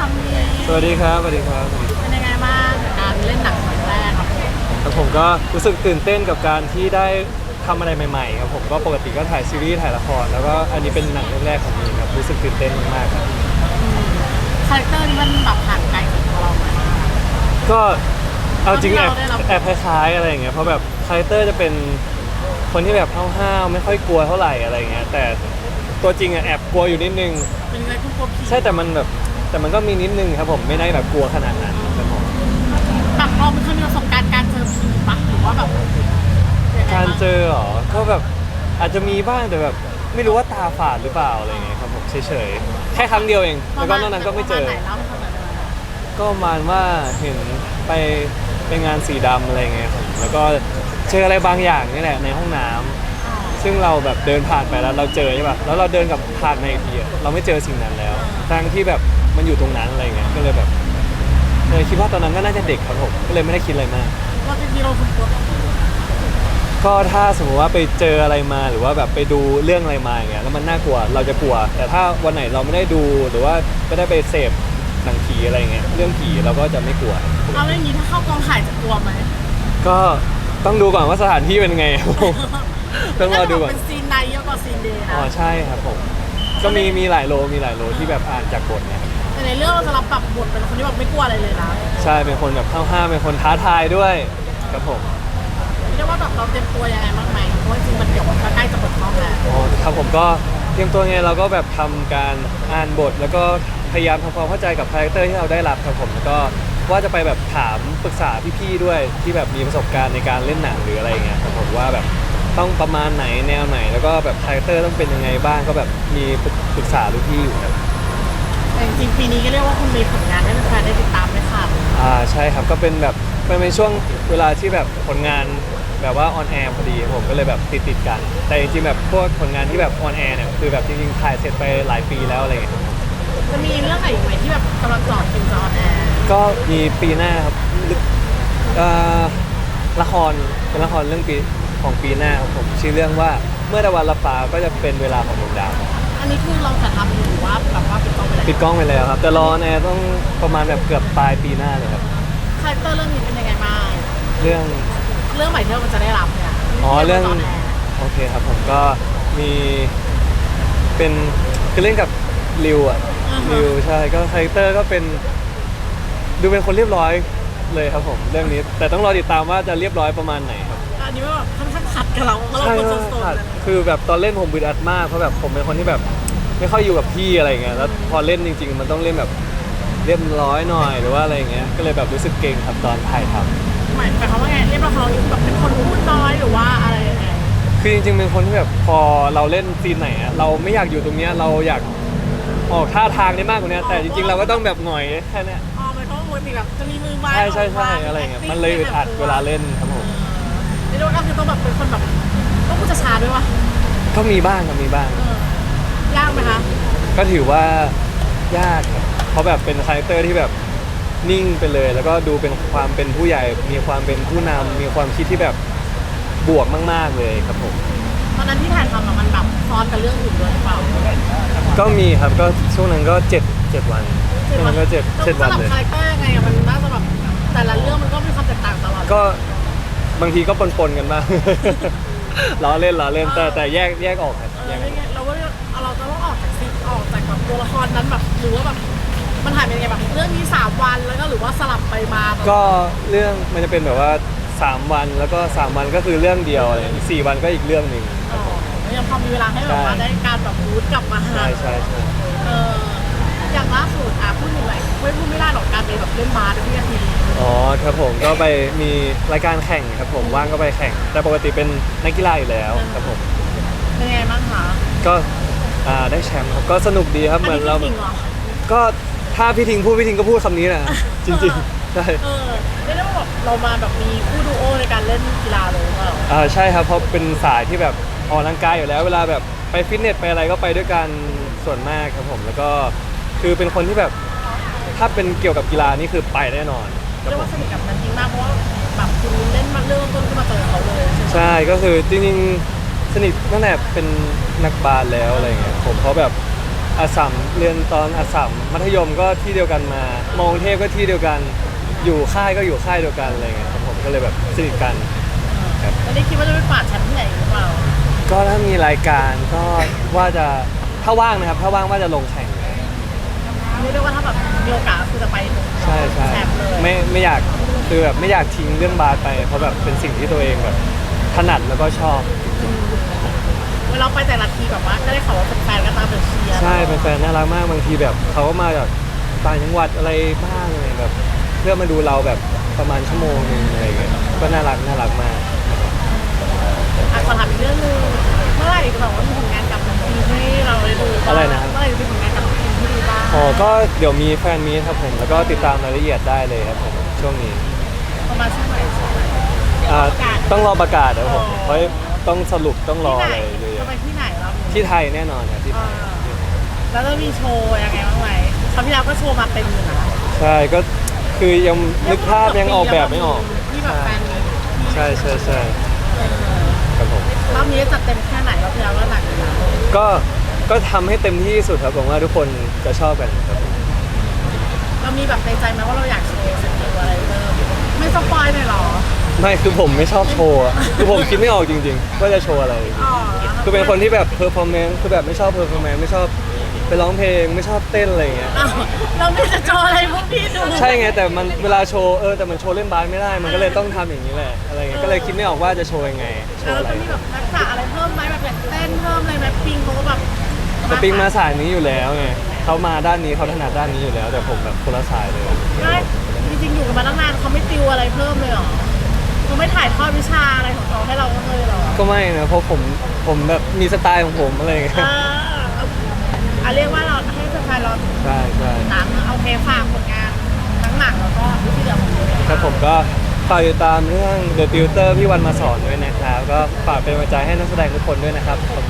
ครั้งนี้สวัสดีครับสวัสดีครับเป็นยังไงบ้างกับการเล่นหนังครั้งแรกครับแล้วผมก็รู้สึกตื่นเต้นกับการที่ได้ทำอะไรใหม่ๆครับผมก็ปกติก็ถ่ายซีรีส์ถ่ายละครแล้วก็อันนี้เป็นหนังเรื่องแรกของมีนครับรู้สึกตื่นเต้นมากๆครับคาแรคเตอร์นี่มันแบบห่างไกลจากตัวเราไหมก็เอาจริงแอบที่เราได้รับ แอบคล้ายๆอะไรอย่างเงี้ยเพราะแบบคาแรคเตอร์จะเป็นคนที่แบบห้าวๆไม่ค่อยกลัวเท่าไหร่อะไรอย่างเงี้ยแต่ตัวจริงอะแอบกลัวอยู่นิดนึง เป็นไงคุณกลัวผีใช่แต่มันแบบ แต่มันก็มีนิดนึงครับผมไม่ได้แบบกลัวขนาดนั้นครับผมแบบเราเป็นคนมีประสบการณ์การเจอผีปะหรือว่าแบบยังไงการบ้างเจอเหรอก็แบบอาจจะมีบ้างแต่แบบไม่รู้ว่าตาฝาดหรือเปล่าอะไรเงี้ยครับผมเฉยๆแค่ครั้งเดียวเองแล้วก็นอกนั้นก็ไม่เจอ ประาณไหนเล่าให้ฟังหน่อยได้ไหมก็ประมาณว่าเห็นไปไปงานสีดำอะไรเงี้ยครับแล้วก็เจออะไรบางอย่างนี่แหละในห้องน้ำซึ่งเราแบบเดินผ่านไปแล้วเราเจอใช่ป่ะแล้วเราเดินกลับผ่านมาอีกทีอะเราไม่เจอสิ่งนั้นแล้วทั้งที่แบบ มันอยู่ตรงนั้นอะไรเงี้ยก็เลยแบบเลยคิดว่าตอนนั้นก็น่าจะเด็กครับผมก็เลยไม่ได้คิดอะไรมากเราจริงๆเราคุณกลัวผีก็ถ้าสมมติว่าไปเจออะไรมาหรือว่าแบบไปดูเรื่องอะไรมาอย่างเงี้ยแล้วมันน่ากลัวเราจะกลัว แต่ถ้าวันไหนเราไม่ได้ดูหรือว่าไม่ได้ไปเสพหนังผีอะไรเงี้ยเรื่องผีเราก็จะไม่กลัว เอาเรื่องนี้ถ้าเข้ากองถ่ายจะกลัวไหมก็ต้องดูก่อนว่าสถานที่เป็นไงครับผมต้องรอดูก่อนเป็นซีนในเยอะกว่าซีนเดย์นะอ๋อใช่ครับผมก็มีมีหลายโลมีหลายโลที่แบบอ่านจากบทเนี่ยครับ แต่ในเรื่องเราจะรับแบบบทเป็นคนที่แบบไม่กลัวอะไรเลยนะใช่เป็นคนแบบห้าวๆเป็นคนท้าทายด้วยครับผมเรียกว่าแบบเราเตรียมตัวยังไงบ้างไหมเพราะว่าจริงๆมันเดี๋ยวมันก็ใกล้จะเปิดกล้องแล้วอ๋อครับผมก็เตรียมตัวไงเราก็แบบทำการอ่านบท แล้วก็พยายามทำความเข้าใจกับคาแรคเตอร์ที่เราได้รับครับผมแล้วก็ว่าจะไปแบบถามปรึกษาพี่ๆด้วยที่แบบมีประสบการณ์ในการเล่นหนังหรืออะไรเงี้ยครับผมว่าแบบต้องประมาณไหนแนวไหน แล้วก็แบบคาแรคเตอร์ต้องเป็นยังไงบ้างก็แบบมีปรึกษาลูกพี่อยู่ครับแต่จ ริงๆปีนี้ก็เรียกว่าคุณมีผลงานให้แฟนๆได้ติดตามไหมค่ะอ่าใช่ครับก็เป็นแบบเป็นในช่วงเวลาที่แบบผลงานแบบว่าออนแอร์พอดีผมก็เลยแบบติดติดๆกัน แต่จริงๆแบบพวกผลงานที่แบบออนแอร์เนี่ยคือแบบจริงๆถ่ายเสร็จไปหลายปีแล้วอะไรเงี้ยจะมีเรื่องไหนอีกไหมที่แบบกำลังจอดคิวจอแอร์ก็มีปีหน้าครับเอ่อละครเป็นละครเรื่องปีของปีหน้าครับผมชื่อเรื่องว่าเมื่อตะวันรับฟ้าก็จะเป็นเวลาของดวงดาว อันนี้คือเราจะทำอยู่ ปิดกล้องไปแล้วปิดกล้องไปแล้วครับ แต่รอแนต้องประมาณแบบเกือบปลายปีหน้าเลยครับ คาแรคเตอร์เรื่องนี้เป็นยังไงบ้างเรื่อง เรื่องใหม่ที่เราจะได้รับเนี่ยอ๋อเรื่องที่จะจดแอร์โอเคครับผมก็มีเป็นคือเล่นกับริวอะริวใช่ก็คาแรคเตอร์ก็เป็น ดูเป็นคนเรียบร้อยเลยครับผมเรื่องนี้ แต่ต้องรอติดตามว่าจะเรียบร้อยประมาณไหนครับอันนี้ว่าแบบค่อนข้างขัดกับเราเพราะเราใช่เป็นใช่โซนค่ะๆเลยคือแบบตอนเล่นผมบึดอัดมากเพราะแบบผมเป็นคนที่แบบ ไม่ค่อยอยู่กับพี่อะไรเงี้ยแล้ว พอเล่นจริง ๆ มันต้องเล่นแบบเรียบร้อยหน่อยหรือว่าอะไรเงี้ย ก็เลยแบบรู้สึกเก่งครับตอนถ่ายทำหมายหมายความว่าไงเรียบร้อยของเราอยู่แบบเป็นคนพูดน้อยหรือว่าอะไรยังไงคือจริงๆ เป็นคนที่แบบพอเราเล่นซีนไหนอะเราไม่อยากอยู่ตรงเนี้ยเราอยากออกท่าทางได้มากกว่านี้แต่จริงๆ เราก็ต้องแบบหงอยแค่เนี้ยอ๋อหมายความว่าปกติแบบจะมีมือไม้ใช่ใช่ใช่อะไรเงี้ยมันเลยอึดอัดเวลาเล่นครับผมเรียกว่าก็คือต้องแบบเป็นคนแบบต้องพูดช้าๆด้วยวะก็มีบ้างครับมีบ้าง เออยากไหมคะ ก็ถือว่ายากครับเพราะแบบเป็นคาแรคเตอร์ที่แบบนิ่งไปเลย แล้วก็ดูเป็นความเป็นผู้ใหญ่ มีความเป็นผู้นำมีความคิดที่แบบบวกมาก ๆเลยครับผม ตอนนั้นที่ถ่ายทำอะมันแบบซ้อนกับเรื่องอื่นด้วยหรือเปล่าก็มีครับก็ช่วงนั้นก็เจ็ดเจ็ดวันช่วงนั้นก็เจ็ดเจ็ดวันสลับเลยคาแรคเตอร์ยังไงอะมันน่าจะแบบแต่ละเรื่องมันก็มีความแตกต่างตลอดก็บางทีก็ปนๆกันบ้าง ล้อเล่นล้อเล่นแต่แต่แยกแยกออกครับเอแยอกอไม่อกไงเตัวละครนั้นแบบหรือว่าแบบมันถ่ายเป็นยังไงแบบเรื่องนี้สามวันแล้วก็หรือว่าสลับไปมาแบบก็เรื่องมันจะเป็นแบบว่า 3 วันแล้วก็ 3 วันก็คือเรื่องเดียวอะไรอีกสี่วันก็อีกเรื่องหนึ่ง อ๋อแล้วยังพอมีเวลาให้แบบว่าใช่ได้การแบบรูทกลับมาหา ใช่ใช่ใช่เอออย่างล่าสุดอะพูดถึงอะไรไม่พูดไม่ได้หรอกการไปแบบเล่นบาสที่อาทีอ๋อครับผมก็ไปมีรายการแข่งครับผมว่างก็ไปแข่ง แต่ปกติเป็นนักกีฬาอยู่แล้วครับผมเป็นไงบ้างคะก็ อ่าได้แชมป์ครับก็สนุกดีครับเหมือนเราจริงเหรอก็ถ้าพี่ทิงพูดพี่ทิงก็พูดคำนี้นะจริงๆใช่เออเรียกได้ว่าแบบเรามาแบบมีคู่ดูโอในการเล่นกีฬาเลยหรือเปล่าอ่าใช่ครับเพราะเป็นสายที่แบบออกกำลังกายอยู่แล้วเวลาแบบไปฟิตเนสไปอะไรก็ไปด้วยกันส่วนมากครับผมแล้วก็คือเป็นคนที่แบบถ้าเป็นเกี่ยวกับกีฬานี่คือไปแน่นอนคเรีรัยบกผว่ามสนิทกับนันทิงมากเพราะว่าแบบคุณเล่นมาเริ่มต้นขึ้นมาเจอเขาเลยใช่ไหมใช่ก็คือจริงๆ สนิทตั้งแต่เป็นนักบาสแล้วอะไรเงี้ยผมเพราะแบบอาสัมเรียนตอนอาสัมมัธยมก็ที่เดียวกันมา มองเทพก็ที่เดียวกัน อยู่ค่ายก็อยู่ค่ายเดียวกันอะไรเงี้ยครับผมก็เลยแบบสนิทกันแล้วได้คิดว่าจะไปกวาดแชมป์ที่ไหนหรือเปล่าก็ถ้ามีรายการก็ว่าจะถ้าว่างนะครับ ถ้าว่างว่าจะลงแข่งเรียกได้ว่าถ้าแบบมีโอกาสก็คือจะไปใช่ใช่แชมป์เลยไม่ไม่อยากคือแบบไม่อยากทิ้งเรื่องบาสไป เพราะแบบเป็นสิ่งที่ตัวเองแบบถนัดแล้วก็ชอบ เวลาไปแต่ละทีแบบว่าก็ได้ข่าวว่าแฟนๆก็ตามไปเชียร์ใช่แฟนๆน่ารักมากบางทีแบบเขาก็มาจากต่างจังหวัดอะไรบ้างอะไรแบบเพื่อมาดูเราแบบประมาณชั่วโมงนึงอะไรเงี้ยก็น่ารักน่ารักมากอะขอถามอีกเรื่องหนึงเมื่อไหร่แบบว่ามีผลงานกับทีมที่เราได้ดูบ้างอะไรนะครับเมื่อไหร่จะมีผลงานกับทีมที่ดูบ้างอ๋อก็เดี๋ยวมีแฟนมีตครับผมแล้วก็ติดตามรายละเอียดได้เลยครับผมช่วงนี้ประมาณช่วงไหนช่วงไหนอ่าประกาศต้องรอประกาศครับผมอ๋อเพราะ ต้องสรุปต้องรอที่อะไหนไรเยอะจะไปที่ไหนเราๆที่ไทยแน่นอนครับที่ไทย แล้วจะมีโชว์ยังไงบ้างไหมคราวที่แล้วก็โชว์มาเต็มอยู่นะใช่ก็คือยังนึกภาพยังออกแบบไม่ออกที่แบบแฟนมีใช่ใช่ใช่ครับผมรอบนี้จัดเต็มแค่ไหนรอบที่แล้วก็หนักอยู่นะก็ก็ทำให้เต็มที่ที่สุดครับผมว่าทุกคนจะชอบกันครับผมเรามีแบบในใจไหมว่าเราอยากโชว์สกิลอะไรเพิ่มไม่สปอยเลยเหรอ ไม่คือผมไม่ชอบโชว์อะคือผมคิดไม่ออกจริงๆว่าจะโชว์อะไรอ๋อคือเป็นคนที่แบบเพอร์ฟอร์แมนซ์คือแบบไม่ชอบเพอร์ฟอร์แมนซ์ไม่ชอบไปร้องเพลงไม่ชอบเต้นอะไรอย่างเงี้ย อ้าวเราไม่จะโชว์อะไรพวกพี่ดูใช่ไงแต่มันเวลาโชว์เออแต่มันโชว์เล่นบาสไม่ได้มันก็เลยต้องทำอย่างนี้แหละอะไรเงี้ยก็เลยคิดไม่ออกว่าจะโชว์ยังไงโชแล้วว์อะไรจะมีแบบทักษะอะไรเพิ่มไหมแบบอยากเต้นเพิ่มอะไรไหมปิงเขาก็แบบแต่ปิงมาสายนี้อยู่แล้วไงเขามาด้านนี้เขาถนัดด้านนี้อยู่แล้ว แต่ผมแบบคนละสายเลยไม่จริงๆอยู่กัน ไม่ถ่ายทอดวิชาอะไรของเขาให้เราบ้างเลยเหรอก็ไม่นะเพราะผมผมแบบมีสไตล์ของผมอะไรเงี้ยอ่าอะเรียกว่าเราให้แฟนๆเราใช่ใช่ตามเอาเพลงฝากผลงานทั้งหนังแล้วก็ที่เหลือของเราเลยครับผมก็ฝากติดตามเรื่อง The Tutor พี่วันมาสอนด้วยนะครับ ก็ฝากเป็นกำลังใจให้นักแสดงทุกคนด้วยนะครับขอบคุณ